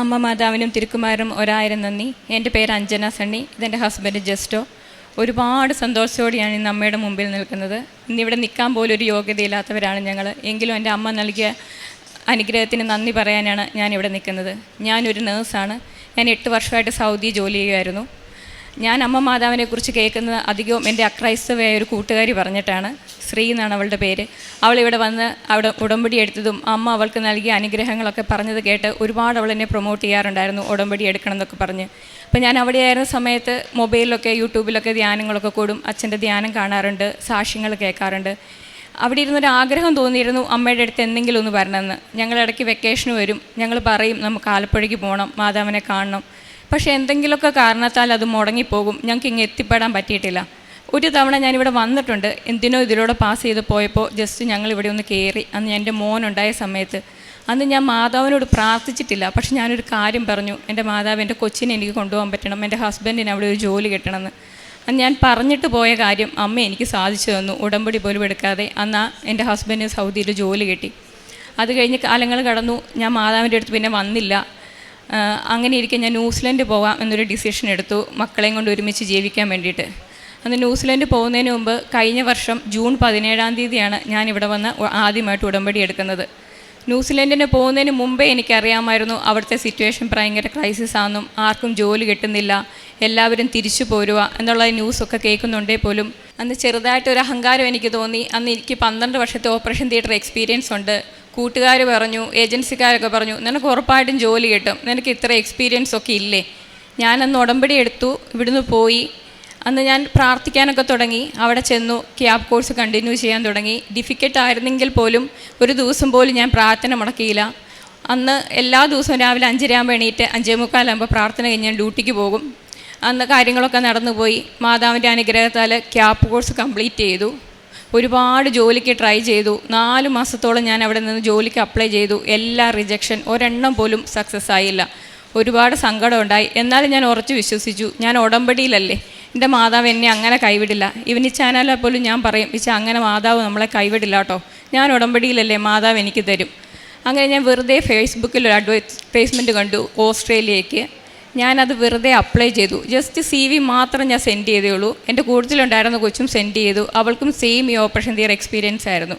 അമ്മ മാതാവിനും തിരുക്കുമാരും ഒരായിരം നന്ദി. എന്റെ പേര് അഞ്ജന സണ്ണി. ഇതെന്റെ ഹസ്ബൻഡ് ജസ്റ്റോ. ഒരുപാട് സന്തോഷത്തോടെയാണ് ഇന്ന് അമ്മയുടെ മുമ്പിൽ നിൽക്കുന്നത്. ഇന്നിവിടെ നിൽക്കാൻ പോലും ഒരു യോഗ്യതയില്ലാത്തവരാണ് ഞങ്ങൾ എങ്കിലും എന്റെ അമ്മ നൽകിയ അനുഗ്രഹത്തിന് നന്ദി പറയാനാണ് ഞാനിവിടെ നിൽക്കുന്നത്. ഞാനൊരു നേഴ്സാണ്. ഞാൻ എട്ട് വർഷമായിട്ട് സൗദി ജോലി ചെയ്യുമായിരുന്നു ഞാൻ അമ്മ മാതാവിനെ കുറിച്ച് കേൾക്കുന്നത് അധികവും എന്റെ അക്രൈസ്തവയായ ഒരു കൂട്ടുകാരി പറഞ്ഞിട്ടാണ്. ശ്രീ എന്നാണ് അവളുടെ പേര്. അവൾ ഇവിടെ വന്ന് അവിടെ ഉടമ്പടി എടുത്തതും അമ്മ അവൾക്ക് നൽകിയ അനുഗ്രഹങ്ങളൊക്കെ പറഞ്ഞത് കേട്ട് ഒരുപാട് അവൾ എന്നെ പ്രൊമോട്ട് ചെയ്യാറുണ്ടായിരുന്നു ഉടമ്പടി എടുക്കണം എന്നൊക്കെ പറഞ്ഞ്. അപ്പം ഞാൻ അവിടെ ആയിരുന്ന സമയത്ത് മൊബൈലിലൊക്കെ യൂട്യൂബിലൊക്കെ ധ്യാനങ്ങളൊക്കെ കൂടും അച്ഛന്റെ ധ്യാനം കാണാറുണ്ട് സാക്ഷ്യങ്ങൾ കേൾക്കാറുണ്ട്. അവിടെ ഇരുന്നൊരു ആഗ്രഹം തോന്നിയിരുന്നു അമ്മയുടെ അടുത്ത് എന്തെങ്കിലും ഒന്ന് വരണമെന്ന്. ഞങ്ങൾ ഇടയ്ക്ക് വെക്കേഷന് വരും ഞങ്ങൾ പറയും നമുക്ക് ആലപ്പുഴയ്ക്ക് പോകണം മാതാവിനെ കാണണം. പക്ഷേ എന്തെങ്കിലുമൊക്കെ കാരണത്താൽ അത് മുടങ്ങിപ്പോകും. ഞങ്ങൾക്ക് ഇങ്ങ് എത്തിപ്പെടാൻ പറ്റിയിട്ടില്ല. ഒരു തവണ ഞാനിവിടെ വന്നിട്ടുണ്ട്. എന്തിനോ ഇതിലൂടെ പാസ് ചെയ്ത് പോയപ്പോൾ ജസ്റ്റ് ഞങ്ങൾ ഇവിടെ ഒന്ന് കയറി. അന്ന് എന്റെ മോനുണ്ടായ സമയത്ത് അന്ന് ഞാൻ മാതാവിനോട് പ്രാർത്ഥിച്ചിട്ടില്ല. പക്ഷെ ഞാനൊരു കാര്യം പറഞ്ഞു. എന്റെ മാതാവ് എന്റെ കൊച്ചിനെ എനിക്ക് കൊണ്ടുപോകാൻ പറ്റണം. എന്റെ ഹസ്ബൻഡിന് അവിടെ ഒരു ജോലി കിട്ടണമെന്ന്. അന്ന് ഞാൻ പറഞ്ഞിട്ട് പോയ കാര്യം അമ്മ എനിക്ക് സാധിച്ചു തന്നു. ഉടമ്പടി പോലും എടുക്കാതെ അന്ന് എന്റെ ഹസ്ബൻഡിന് സൗദിയിൽ ജോലി കിട്ടി. അത് കഴിഞ്ഞ് കാലങ്ങൾ കടന്നു. ഞാൻ മാതാവിന്റെ അടുത്ത് പിന്നെ വന്നില്ല. അങ്ങനെ ഇരിക്കെ ഞാൻ ന്യൂസിലൻഡ് പോകാം എന്നൊരു ഡിസിഷൻ എടുത്തു മക്കളെയും കൊണ്ട് ഒരുമിച്ച് ജീവിക്കാൻ വേണ്ടിയിട്ട്. അന്ന് ന്യൂസിലൻഡ് പോകുന്നതിന് മുമ്പ് കഴിഞ്ഞ വർഷം ജൂൺ പതിനേഴാം തീയതിയാണ് ഞാൻ ഇവിടെ വന്ന് ആദ്യമായിട്ട് ഉടമ്പടി എടുക്കുന്നത്. ന്യൂസിലൻഡിന് പോകുന്നതിന് മുമ്പേ എനിക്കറിയാമായിരുന്നു അവിടുത്തെ സിറ്റുവേഷൻ ഭയങ്കര ക്രൈസിസ് ആണെന്നും ആർക്കും ജോലി കിട്ടുന്നില്ല എല്ലാവരും തിരിച്ചു പോരുക എന്നുള്ള ന്യൂസൊക്കെ കേൾക്കുന്നുണ്ടേ പോലും. അന്ന് ചെറുതായിട്ടൊരു അഹങ്കാരം എനിക്ക് തോന്നി. അന്ന് എനിക്ക് പന്ത്രണ്ട് വർഷത്തെ ഓപ്പറേഷൻ തിയേറ്റർ എക്സ്പീരിയൻസ് ഉണ്ട്. കൂട്ടുകാർ പറഞ്ഞു ഏജൻസിക്കാരൊക്കെ പറഞ്ഞു നിനക്ക് ഉറപ്പായിട്ടും ജോലി കിട്ടും. നിനക്ക് ഇത്ര എക്സ്പീരിയൻസ് ഒക്കെ ഇല്ലേ? ഞാനന്ന് ഉടമ്പടി എടുത്തു. ഇവിടുന്ന് പോയി. അന്ന് ഞാൻ പ്രാർത്ഥിക്കാനൊക്കെ തുടങ്ങി. അവിടെ ചെന്നു ക്യാബ് കോഴ്സ് കണ്ടിന്യൂ ചെയ്യാൻ തുടങ്ങി. ഡിഫിക്കൽട്ട് ആയിരുന്നെങ്കിൽ പോലും ഒരു ദിവസം പോലും ഞാൻ പ്രാർത്ഥന മുടക്കിയില്ല. അന്ന് എല്ലാ ദിവസവും രാവിലെ അഞ്ചരയാകുമ്പോൾ എണീറ്റ് അഞ്ചേ മുക്കാലാകുമ്പോൾ പ്രാർത്ഥന കഴിഞ്ഞ് ഞാൻ ഡ്യൂട്ടിക്ക് പോകും. അന്ന് കാര്യങ്ങളൊക്കെ നടന്നുപോയി. മാതാവിന്റെ അനുഗ്രഹത്താൽ ക്യാബ് കോഴ്സ് കംപ്ലീറ്റ് ചെയ്തു. ഒരുപാട് ജോലിക്ക് ട്രൈ ചെയ്തു. നാല് മാസത്തോളം ഞാൻ അവിടെ നിന്ന് ജോലിക്ക് അപ്ലൈ ചെയ്തു. എല്ലാ റിജക്ഷൻ ഒരെണ്ണം പോലും സക്സസ് ആയില്ല. ഒരുപാട് സങ്കടമുണ്ടായി എന്നാലും ഞാൻ ഉറച്ചു വിശ്വസിച്ചു. ഞാൻ ഉടമ്പടിയിലല്ലേ എന്റെ മാതാവ് എന്നെ അങ്ങനെ കൈവിടില്ല. ഇവൻ ഈ ചാനലിൽ പോലും ഞാൻ പറയും ഇച്ച അങ്ങനെ മാതാവ് നമ്മളെ കൈവിടില്ല കേട്ടോ ഞാൻ ഉടമ്പടിയിലല്ലേ മാതാവ് എനിക്ക് തരും. അങ്ങനെ ഞാൻ വെറുതെ ഫേസ്ബുക്കിൽ ഒരു അഡ്വർടൈസ്മെന്റ് കണ്ടു ഓസ്ട്രേലിയയ്ക്ക്. ഞാനത് വെറുതെ അപ്ലൈ ചെയ്തു. ജസ്റ്റ് സി വി മാത്രം ഞാൻ സെൻഡ് ചെയ്തേ ഉള്ളൂ എന്റെ കൂടുതലുണ്ടായിരുന്ന കൊച്ചും സെൻഡ് ചെയ്തു. അവൾക്കും സെയിം ഈ ഓപ്പറേഷൻ തിയർ എക്സ്പീരിയൻസ് ആയിരുന്നു.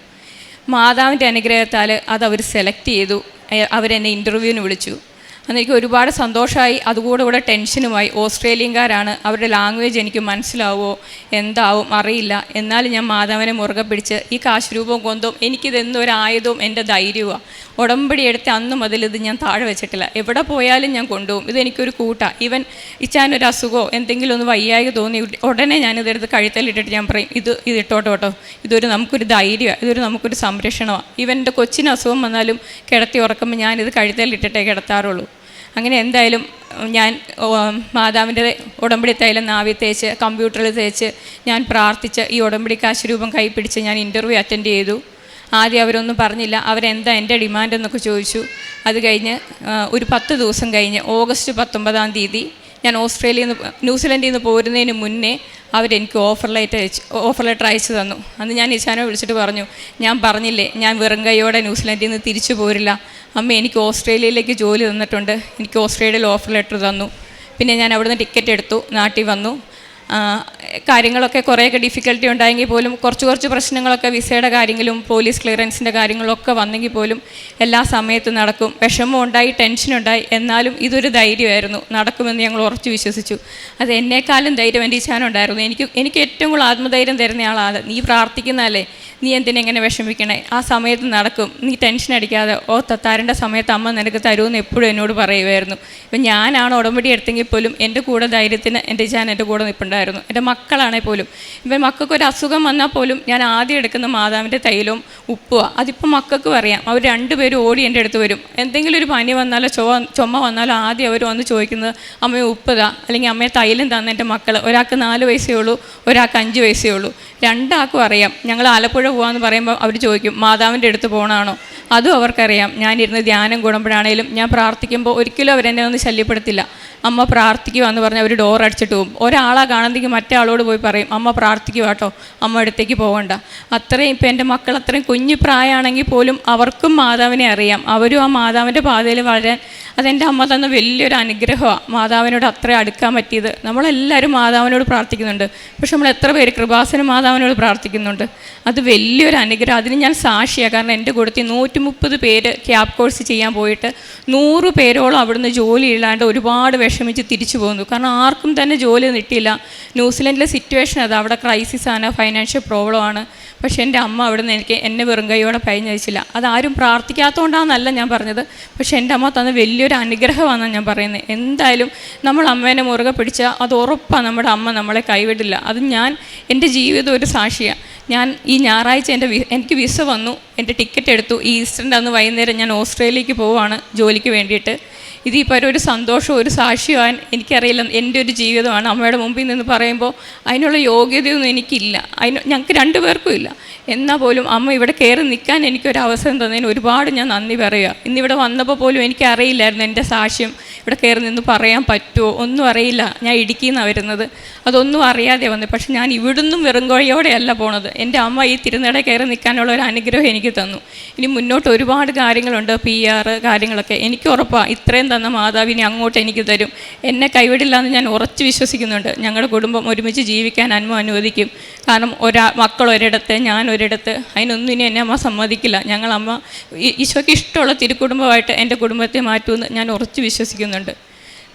മാതാവിന്റെ അനുഗ്രഹത്താൽ അത് അവർ സെലക്ട് ചെയ്തു. അവരെന്നെ ഇന്റർവ്യൂവിന് വിളിച്ചു. എനിക്ക് ഒരുപാട് സന്തോഷമായി അതുകൂടെ കൂടെ ടെൻഷനുമായി ഓസ്ട്രേലിയൻകാരാണ്. അവരുടെ ലാംഗ്വേജ് എനിക്ക് മനസ്സിലാവുമോ എന്താവും അറിയില്ല. എന്നാലും ഞാൻ മാതാവിനെ മുറുകെ പിടിച്ച് ഈ കാശ് രൂപവും കൊന്തവും എനിക്കിതെന്തൊരായതും എന്റെ ധൈര്യമാണ് ഉടമ്പടി എടുത്ത് അന്ന് മുതൽ ഇത് ഞാൻ താഴെ വെച്ചിട്ടില്ല. എവിടെ പോയാലും ഞാൻ കൊണ്ടുപോകും. ഇതെനിക്കൊരു കൂട്ടാണ് ഈവൻ ഇച്ചാനൊരു അസുഖമോ എന്തെങ്കിലും ഒന്ന് വയ്യായി തോന്നി ഉട- ഉടനെ ഞാനിതെടുത്ത് കഴുത്തലിട്ടിട്ട് ഞാൻ പറയും ഇത് ഇത് ഇട്ടോട്ടോ കേട്ടോ ഇതൊരു നമുക്കൊരു ധൈര്യമാണ് ഇതൊരു നമുക്കൊരു സംരക്ഷണമാണ് ഈവൻ കൊച്ചിന് അസുഖം വന്നാലും കിടത്തി ഉറക്കുമ്പോൾ ഞാനിത് കഴുത്തലിട്ടിട്ടേ കിടത്താറുള്ളൂ. അങ്ങനെ എന്തായാലും ഞാൻ മാതാവിന്റെ ഉടമ്പടി തൈലം നാവി തേച്ച് കമ്പ്യൂട്ടറിൽ തേച്ച് ഞാൻ പ്രാർത്ഥിച്ച് ഈ ഉടമ്പടി കാശ് രൂപം കൈപ്പിടിച്ച് ഞാൻ ഇന്റർവ്യൂ അറ്റൻഡ് ചെയ്തു. ആദ്യം അവരൊന്നും പറഞ്ഞില്ല. അവരെന്താ എന്റെ ഡിമാൻഡ് എന്നൊക്കെ ചോദിച്ചു. അത് കഴിഞ്ഞ് ഒരു പത്ത് ദിവസം കഴിഞ്ഞ് ഓഗസ്റ്റ് പത്തൊമ്പതാം തീയതി ഞാൻ ഓസ്ട്രേലിയയിൽ നിന്ന് ന്യൂസിലൻഡിൽ നിന്ന് പോരുന്നതിന് മുന്നേ അവരെനിക്ക് ഓഫർ ലെറ്റർ അയച്ചു ഓഫർ ലെറ്റർ അയച്ചു തന്നു. അന്ന് ഞാൻ ഇശാനെ വിളിച്ചിട്ട് പറഞ്ഞു ഞാൻ പറഞ്ഞില്ലേ ഞാൻ വെറും കൈയോടെ ന്യൂസിലൻഡിൽ നിന്ന് തിരിച്ചു പോരില്ല. അമ്മ എനിക്ക് ഓസ്ട്രേലിയയിലേക്ക് ജോലി തന്നിട്ടുണ്ട്. എനിക്ക് ഓസ്ട്രേലിയയിൽ ഓഫർ ലെറ്റർ തന്നു. പിന്നെ ഞാൻ അവിടുന്ന് ടിക്കറ്റ് എടുത്തു നാട്ടിൽ വന്നു. കാര്യങ്ങളൊക്കെ കുറേയൊക്കെ ഡിഫിക്കൽട്ടി ഉണ്ടായെങ്കിൽ പോലും കുറച്ച് കുറച്ച് പ്രശ്നങ്ങളൊക്കെ വിസയുടെ കാര്യങ്ങളും പോലീസ് ക്ലിയറൻസിന്റെ കാര്യങ്ങളൊക്കെ വന്നെങ്കിൽ പോലും എല്ലാ സമയത്തും നടക്കും. വിഷമം ഉണ്ടായി ടെൻഷൻ ഉണ്ടായി. എന്നാലും ഇതൊരു ധൈര്യമായിരുന്നു. നടക്കുമെന്ന് ഞങ്ങൾ ഉറച്ചു വിശ്വസിച്ചു. അത് എന്നേക്കാളും ധൈര്യം എന്റെ ഇച്ഛാനുണ്ടായിരുന്നു എനിക്ക് എനിക്ക് ഏറ്റവും കൂടുതൽ ആത്മധൈര്യം തരുന്ന ആളാണ്. നീ പ്രാർത്ഥിക്കുന്നതല്ലേ? നീ എന്തിനെങ്ങനെ വിഷമിക്കണേ? ആ സമയത്ത് നടക്കും. നീ ടെൻഷൻ അടിക്കാതെ ഓ തത്താരന്റെ സമയത്ത് അമ്മ നിനക്ക് തരുമെന്ന് എപ്പോഴും എന്നോട് പറയുമായിരുന്നു ഇപ്പം ഞാനാണ് ഉടമ്പടി എടുത്തെങ്കിൽ പോലും എന്റെ കൂടെ ധൈര്യത്തിന് എന്റെ ഞാൻ എന്റെ കൂടെ നിൽപ്പുണ്ടായിരുന്നു എന്റെ മക്കളാണെങ്കിൽ പോലും. ഇപ്പം മക്കൾക്ക് ഒരു അസുഖം വന്നാൽ പോലും ഞാൻ ആദ്യം എടുക്കുന്ന മാതാവിന്റെ തൈലവും ഉപ്പുക അതിപ്പോൾ മക്കൾക്കും അറിയാം അവർ രണ്ടുപേരും ഓടി എന്റെ അടുത്ത് വരും. എന്തെങ്കിലും ഒരു പനി വന്നാലോ ചുവ ചുമ വന്നാലോ ആദ്യം അവർ വന്ന് ചോദിക്കുന്നത് അമ്മയെ ഉപ്പുക അല്ലെങ്കിൽ അമ്മയെ തൈലം തന്ന എന്റെ മക്കൾ ഒരാൾക്ക് നാല് വയസ്സേ ഉള്ളൂ ഒരാൾക്ക് അഞ്ച് വയസ്സേ ഉള്ളൂ. രണ്ടാൾക്കും അറിയാം. ഞങ്ങൾ ആലപ്പുഴ പോകാമെന്ന് പറയുമ്പോൾ അവർ ചോദിക്കും മാതാവിന്റെ അടുത്ത് പോകണമാണോ അതും അവർക്കറിയാം. ഞാനിരുന്ന് ധ്യാനം കൂടുമ്പോഴാണേലും ഞാൻ പ്രാർത്ഥിക്കുമ്പോൾ ഒരിക്കലും അവരെന്നെ ഒന്ന് ശല്യപ്പെടുത്തില്ല. അമ്മ പ്രാർത്ഥിക്കുക എന്ന് പറഞ്ഞ് അവർ ഡോർ അടിച്ചിട്ട് പോകും. ഒരാളാ കാണുന്നെങ്കിൽ മറ്റേ ആളോട് പോയി പറയും അമ്മ പ്രാർത്ഥിക്കുക കേട്ടോ അമ്മ അടുത്തേക്ക് പോകണ്ട അത്രയും ഇപ്പം എന്റെ മക്കൾ അത്രയും കുഞ്ഞു പ്രായമാണെങ്കിൽ പോലും അവർക്കും മാതാവിനെ അറിയാം. അവരും ആ മാതാവിന്റെ പാതയിൽ വളരാൻ അതെന്റെ അമ്മ തന്ന വലിയൊരു അനുഗ്രഹമാണ് മാതാവിനോട് അത്ര അടുക്കാൻ പറ്റിയത്. നമ്മളെല്ലാവരും മാതാവിനോട് പ്രാർത്ഥിക്കുന്നുണ്ട്. പക്ഷെ നമ്മൾ എത്ര പേര് കൃപാസന മാതാവിനോട് പ്രാർത്ഥിക്കുന്നുണ്ട്. അത് വലിയൊരു അനുഗ്രഹം. അതിന് ഞാൻ സാക്ഷിയാണ് കാരണം എന്റെ കൂട്ടത്തിൽ നൂറ്റി മുപ്പത് പേര് ക്യാബ് കോഴ്സ് ചെയ്യാൻ പോയിട്ട് നൂറ് പേരോളം അവിടുന്ന് ജോലി ഇല്ലാണ്ട് ഒരുപാട് വിഷമിച്ച് തിരിച്ചു പോകുന്നു കാരണം ആർക്കും തന്നെ ജോലി കിട്ടിയില്ല. ന്യൂസിലൻഡിലെ സിറ്റുവേഷൻ അത്. അവിടെ ക്രൈസിസ് ആണ്. ഫൈനാൻഷ്യൽ പ്രോബ്ലമാണ് പക്ഷേ എന്റെ അമ്മ അവിടെ നിന്ന് എനിക്ക് എന്നെ വെറും കൈയോടെ പഴിഞ്ഞയച്ചില്ല അതാരും പ്രാർത്ഥിക്കാത്തതുകൊണ്ടാണെന്നല്ല ഞാൻ പറഞ്ഞത്. പക്ഷേ എന്റെ അമ്മ തന്ന വലിയൊരു അനുഗ്രഹമാണെന്നാണ് ഞാൻ പറയുന്നത് എന്തായാലും നമ്മൾ അമ്മേനെ മുറുകെ പിടിച്ചാൽ അത് ഉറപ്പാണ് നമ്മുടെ അമ്മ നമ്മളെ കൈവിടില്ല. അത് ഞാൻ എന്റെ ജീവിതം ഒരു സാക്ഷിയാണ് ഞാൻ ഈ ഞായറാഴ്ച എന്റെ എനിക്ക് വിസ വന്നു എന്റെ ടിക്കറ്റ് എടുത്തു. ഈ ഈസ്റ്ററിന്റെ അന്ന് വൈകുന്നേരം ഞാൻ ഓസ്ട്രേലിയക്ക് പോവുകയാണ് ജോലിക്ക് വേണ്ടിയിട്ട്. ഇതിപ്പോൾ ഒരു സന്തോഷവും ഒരു സാക്ഷിയാൻ എനിക്കറിയില്ല. എന്റെ ഒരു ജീവിതമാണ്. അമ്മയുടെ മുമ്പിൽ നിന്ന് പറയുമ്പോൾ അതിനുള്ള യോഗ്യതയൊന്നും എനിക്കില്ല. അതിന് ഞങ്ങൾക്ക് രണ്ടുപേർക്കും ഇല്ല. എന്നാൽ പോലും അമ്മ ഇവിടെ കയറി നിൽക്കാൻ എനിക്കൊരു അവസരം തന്നതിന് ഒരുപാട് ഞാൻ നന്ദി പറയുക. ഇന്നിവിടെ വന്നപ്പോൾ പോലും എനിക്കറിയില്ലായിരുന്നു എന്റെ സാക്ഷ്യം ഇവിടെ കയറി നിന്ന് പറയാൻ പറ്റുമോ? ഒന്നും അറിയില്ല. ഞാൻ ഇടുക്കിയിൽ നിന്നാണ് വരുന്നത്. അതൊന്നും അറിയാതെ വന്നത് പക്ഷെ ഞാൻ ഇവിടുന്നും വെറുങ്കോഴിയോടെയല്ല പോണത്. എന്റെ അമ്മ ഈ തിരുനട കയറി നിൽക്കാനുള്ള ഒരു അനുഗ്രഹം എനിക്ക് തന്നു. ഇനി മുന്നോട്ട് ഒരുപാട് കാര്യങ്ങളുണ്ട്. പി ആർ കാര്യങ്ങളൊക്കെ. എനിക്ക് ഉറപ്പാണ് ഇത്രയും തന്ന മാതാവിനെ അങ്ങോട്ട് എനിക്ക് തരും. എന്നെ കൈവിടില്ല എന്ന് ഞാൻ ഉറച്ചു വിശ്വസിക്കുന്നുണ്ട്. ഞങ്ങളുടെ കുടുംബം ഒരുമിച്ച് ജീവിക്കാൻ അന്മ അനുവദിക്കും. കാരണം ഒരാ മക്കൾ ഒരിടത്ത് ഞാൻ ഒരിടത്ത് അതിനൊന്നും ഇനി എന്നെ അമ്മ സമ്മതിക്കില്ല. ഞങ്ങൾ അമ്മ ഈശോയ്ക്ക് ഇഷ്ടമുള്ള തിരുക്കുടുംബമായിട്ട് എന്റെ കുടുംബത്തെ മാറ്റുമെന്ന് ഞാൻ ഉറച്ചു വിശ്വസിക്കുന്നുണ്ട്.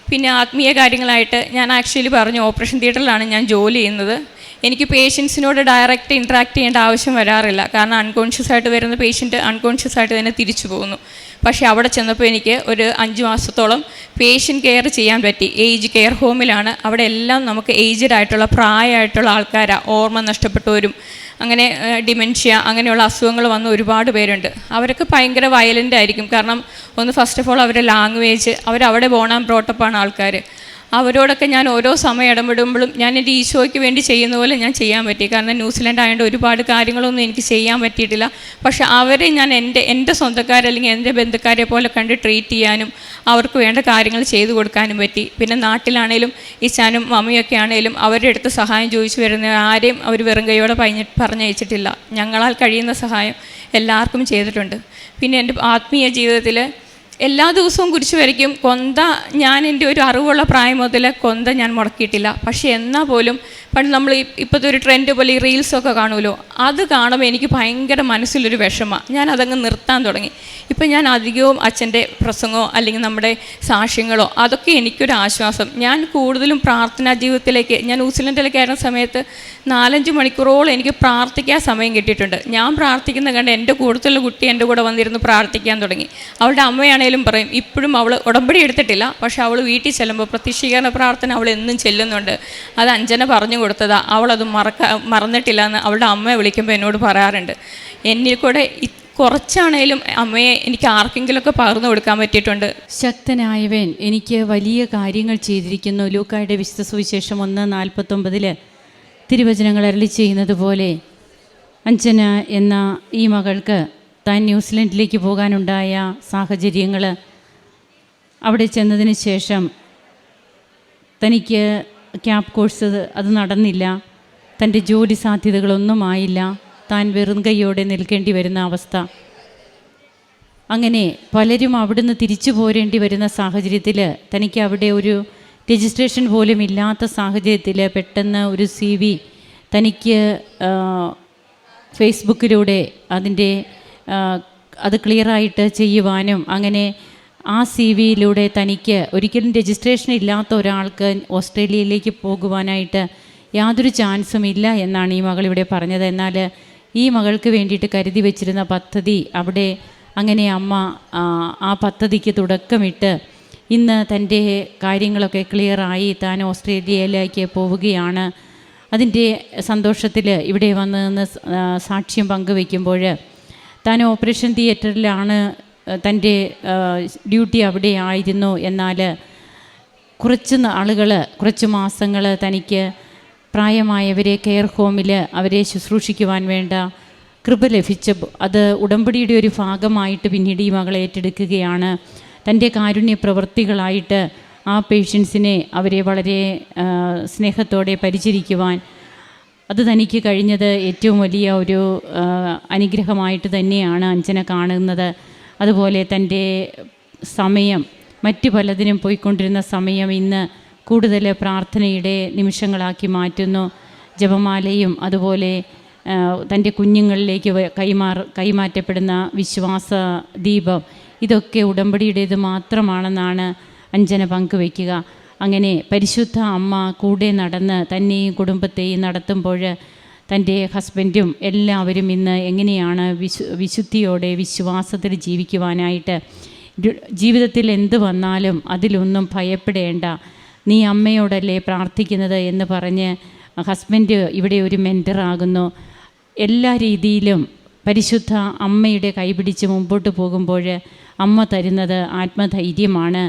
പിന്നെ ആത്മീയ കാര്യങ്ങളായിട്ട് ഞാൻ ആക്ച്വലി പറഞ്ഞു ഓപ്പറേഷൻ തിയേറ്ററിലാണ് ഞാൻ ജോലി ചെയ്യുന്നത്. എനിക്ക് പേഷ്യൻസിനോട് ഡയറക്റ്റ് ഇൻട്രാക്ട് ചെയ്യേണ്ട ആവശ്യം വരാറില്ല. കാരണം അൺകോൺഷ്യസ് ആയിട്ട് വരുന്ന പേഷ്യന്റ് അൺകോൺഷ്യസ് ആയിട്ട് തന്നെ തിരിച്ചു പോകുന്നു. പക്ഷേ അവിടെ ചെന്നപ്പോൾ എനിക്ക് ഒരു അഞ്ച് മാസത്തോളം പേഷ്യന്റ് കെയർ ചെയ്യാൻ പറ്റി. ഏജ് കെയർ ഹോമിലാണ് അവിടെ എല്ലാം നമുക്ക് ഏജ്ഡ് ആയിട്ടുള്ള പ്രായമായിട്ടുള്ള ആൾക്കാരാണ് ഓർമ്മ നഷ്ടപ്പെട്ടവരും അങ്ങനെ ഡിമെൻഷ്യ അങ്ങനെയുള്ള അസുഖങ്ങൾ വന്ന ഒരുപാട് പേരുണ്ട്. അവരൊക്കെ ഭയങ്കര വയലന്റ് ആയിരിക്കും. കാരണം ഒന്ന് ഫസ്റ്റ് ഓഫ് ഓൾ അവരുടെ ലാംഗ്വേജ് അവരവിടെ ബോണാൻ ബ്രോട്ടപ്പാണ് ആൾക്കാർ അവരോടൊക്കെ ഞാൻ ഓരോ സമയം ഇടപെടുമ്പോഴും ഞാൻ എന്റെ ഈശോയ്ക്ക് വേണ്ടി ചെയ്യുന്ന പോലെ ഞാൻ ചെയ്യാൻ പറ്റി. കാരണം ന്യൂസിലൻഡ് ആയതുകൊണ്ട് ഒരുപാട് കാര്യങ്ങളൊന്നും എനിക്ക് ചെയ്യാൻ പറ്റിയിട്ടില്ല. പക്ഷേ അവരെ ഞാൻ എന്റെ എന്റെ സ്വന്തക്കാരെ അല്ലെങ്കിൽ എന്റെ ബന്ധുക്കാരെ പോലെ കണ്ട് ട്രീറ്റ് ചെയ്യാനും അവർക്ക് വേണ്ട കാര്യങ്ങൾ ചെയ്തു കൊടുക്കാനും പറ്റി. പിന്നെ നാട്ടിലാണേലും ഈശാനും മമ്മിയൊക്കെ ആണേലും അവരുടെ അടുത്ത് സഹായം ചോദിച്ചു വരുന്ന ആരെയും അവർ വെറും കൈയോടെ പറഞ്ഞ പറഞ്ഞയച്ചിട്ടില്ല. ഞങ്ങളാൽ കഴിയുന്ന സഹായം എല്ലാവർക്കും ചെയ്തിട്ടുണ്ട്. പിന്നെ എന്റെ ആത്മീയ ജീവിതത്തിൽ എല്ലാ ദിവസവും കുരിശ് വരയ്ക്കും. കൊന്ത ഞാൻ എന്റെ ഒരു അറിവുള്ള പ്രായം മുതൽ കൊന്ത ഞാൻ മുടക്കിയിട്ടില്ല. പക്ഷേ എന്നാൽ പോലും പണ്ട് നമ്മൾ ഇപ്പോഴത്തെ ഒരു ട്രെൻഡ് പോലെ ഈ റീൽസൊക്കെ കാണുമല്ലോ അത് കാണുമ്പോൾ എനിക്ക് ഭയങ്കര മനസ്സിലൊരു വിഷമമാണ് ഞാൻ അതങ്ങ് നിർത്താൻ തുടങ്ങി. ഇപ്പം ഞാൻ അധികവും അച്ഛന്റെ പ്രസംഗമോ അല്ലെങ്കിൽ നമ്മുടെ സാക്ഷ്യങ്ങളോ അതൊക്കെ എനിക്കൊരു ആശ്വാസം. ഞാൻ കൂടുതലും പ്രാർത്ഥനാ ജീവിതത്തിലേക്ക് ഞാൻ ന്യൂസിലൻഡിലേക്ക് ആയിരുന്ന സമയത്ത് നാലഞ്ച് മണിക്കൂറോളം എനിക്ക് പ്രാർത്ഥിക്കാൻ സമയം കിട്ടിയിട്ടുണ്ട്. ഞാൻ പ്രാർത്ഥിക്കുന്ന കണ്ട് എന്റെ കൂടുതലുള്ള കുട്ടി എന്റെ കൂടെ വന്നിരുന്ന് പ്രാർത്ഥിക്കാൻ തുടങ്ങി. അവളുടെ അമ്മയാണേലും പറയും ഇപ്പോഴും അവൾ ഉടമ്പടി എടുത്തിട്ടില്ല പക്ഷേ അവൾ വീട്ടിൽ ചെല്ലുമ്പോൾ പ്രത്യക്ഷീകരണ പ്രാർത്ഥന അവൾ എന്നും ചെല്ലുന്നുണ്ട്. അത് അഞ്ജന പറഞ്ഞു കൊടുത്തതാ. അവളത് മറക്ക മറന്നിട്ടില്ല എന്ന് അവളുടെ അമ്മയെ വിളിക്കുമ്പോൾ എന്നോട് പറയാറുണ്ട്. എന്നിൽ കൂടെ കുറച്ചാണേലും അമ്മയെ എനിക്ക് ആർക്കെങ്കിലുമൊക്കെ പകർന്നു കൊടുക്കാൻ പറ്റിയിട്ടുണ്ട്. ശക്തനായവൻ എനിക്ക് വലിയ കാര്യങ്ങൾ ചെയ്തിരിക്കുന്നു. ലൂക്കായുടെ വിശുദ്ധ സുവിശേഷം ഒന്ന് നാൽപ്പത്തൊമ്പതിൽ തിരുവചനങ്ങൾ അരളി ചെയ്യുന്നത് പോലെ അഞ്ജന എന്ന ഈ മകൾക്ക് താൻ ന്യൂസിലൻഡിലേക്ക് പോകാനുണ്ടായ സാഹചര്യങ്ങൾ അവിടെ ചെന്നതിന് ശേഷം തനിക്ക് ക്യാബ് കോഴ്സ് അത് നടന്നില്ല. തന്റെ ജോലി സാധ്യതകളൊന്നും ആയില്ല. താൻ വെറും കൈയോടെ നിൽക്കേണ്ടി വരുന്ന അവസ്ഥ. അങ്ങനെ പലരും അവിടുന്ന് തിരിച്ചു പോരേണ്ടി വരുന്ന സാഹചര്യത്തിൽ തനിക്ക് അവിടെ ഒരു രജിസ്ട്രേഷൻ പോലും ഇല്ലാത്ത സാഹചര്യത്തിൽ പെട്ടെന്ന് ഒരു സി വി തനിക്ക് ഫേസ്ബുക്കിലൂടെ അതിന്റെ അത് ക്ലിയറായിട്ട് ചെയ്യുവാനും അങ്ങനെ ആ സി വിയിലൂടെ തനിക്ക് ഒരിക്കലും രജിസ്ട്രേഷൻ ഇല്ലാത്ത ഒരാൾക്ക് ഓസ്ട്രേലിയയിലേക്ക് പോകുവാനായിട്ട് യാതൊരു ചാൻസും ഇല്ല എന്നാണ് ഈ മകൾ ഇവിടെ പറഞ്ഞത്. എന്നാൽ ഈ മകൾക്ക് വേണ്ടിയിട്ട് കരുതി വെച്ചിരുന്ന പദ്ധതി അവിടെ അങ്ങനെ അമ്മ ആ, പദ്ധതിക്ക് തുടക്കമിട്ട് ഇന്ന് തന്റെ കാര്യങ്ങളൊക്കെ ക്ലിയറായി താൻ ഓസ്ട്രേലിയയിലേക്ക് പോവുകയാണ്. അതിന്റെ സന്തോഷത്തിൽ ഇവിടെ വന്ന് സാക്ഷ്യം പങ്കുവെക്കുമ്പോൾ താൻ ഓപ്പറേഷൻ തിയേറ്ററിലാണ് തന്റെ ഡ്യൂട്ടി അവിടെ ആയിരുന്നു എന്നാൽ കുറച്ച് ആളുകൾ കുറച്ച് മാസങ്ങൾ തനിക്ക് പ്രായമായവരെ കെയർ ഹോമിൽ അവരെ ശുശ്രൂഷിക്കുവാൻ വേണ്ട കൃപ ലഭിച്ച അത് ഉടമ്പടിയുടെ ഒരു ഭാഗമായിട്ട് പിന്നീട് ഈ മകളെ ഏറ്റെടുക്കുകയാണ്. തന്റെ കാരുണ്യ പ്രവൃത്തികളായിട്ട് ആ പേഷ്യൻസിനെ അവരെ വളരെ സ്നേഹത്തോടെ പരിചരിക്കുവാൻ അത് തനിക്ക് കഴിഞ്ഞത് ഏറ്റവും വലിയ ഒരു അനുഗ്രഹമായിട്ട് തന്നെയാണ് അഞ്ജന കാണുന്നത്. അതുപോലെ തന്റെ സമയം മറ്റു പലതിനും പോയിക്കൊണ്ടിരുന്ന സമയം ഇന്ന് കൂടുതൽ പ്രാർത്ഥനയുടെ നിമിഷങ്ങളാക്കി മാറ്റുന്നു. ജപമാലയും അതുപോലെ തന്റെ കുഞ്ഞുങ്ങളിലേക്ക് കൈമാർ കൈമാറ കൈമാറ്റപ്പെടുന്ന വിശ്വാസ ദീപം ഇതൊക്കെ ഉടമ്പടിയുടേത് മാത്രമാണെന്നാണ് അഞ്ജന പങ്കുവയ്ക്കുക അങ്ങനെ പരിശുദ്ധ അമ്മ കൂടെ നടന്ന് തന്നെയും കുടുംബത്തെയും നടത്തുമ്പോൾ തന്റെ ഹസ്ബൻഡും എല്ലാവരും ഇന്ന് എങ്ങനെയാണ് വിശു വിശുദ്ധിയോടെ വിശ്വാസത്തിൽ ജീവിക്കുവാനായിട്ട് ജീവിതത്തിൽ എന്ത് വന്നാലും അതിലൊന്നും ഭയപ്പെടേണ്ട. നീ അമ്മയോടല്ലേ പ്രാർത്ഥിക്കുന്നത് എന്ന് പറഞ്ഞ് ഹസ്ബൻഡ് ഇവിടെ ഒരു മെന്ററാകുന്നു എല്ലാ രീതിയിലും പരിശുദ്ധ അമ്മയുടെ കൈപിടിച്ച് മുമ്പോട്ട് പോകുമ്പോൾ അമ്മ തരുന്നത് ആത്മധൈര്യമാണ്.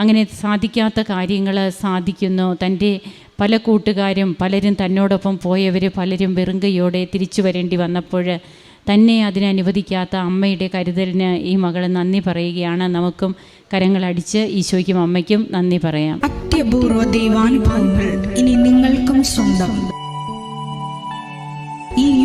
അങ്ങനെ സാധിക്കാത്ത കാര്യങ്ങൾ സാധിക്കുന്നു. തന്റെ പല കൂട്ടുകാരും പലരും തന്നോടൊപ്പം പോയവർ പലരും വെറുങ്കയോടെ തിരിച്ചു വരേണ്ടി വന്നപ്പോൾ തന്നെ അതിനനുവദിക്കാത്ത അമ്മയുടെ കരുതലിന് ഈ മകൾ നന്ദി പറയുകയാണ്. നമുക്കും കരങ്ങളടിച്ച് ഈശോയ്ക്കും അമ്മയ്ക്കും നന്ദി പറയാം. അത്യപൂർവ ദൈവാനുഭവങ്ങൾ ഇനി നിങ്ങൾക്കും സ്വന്തം. ഈ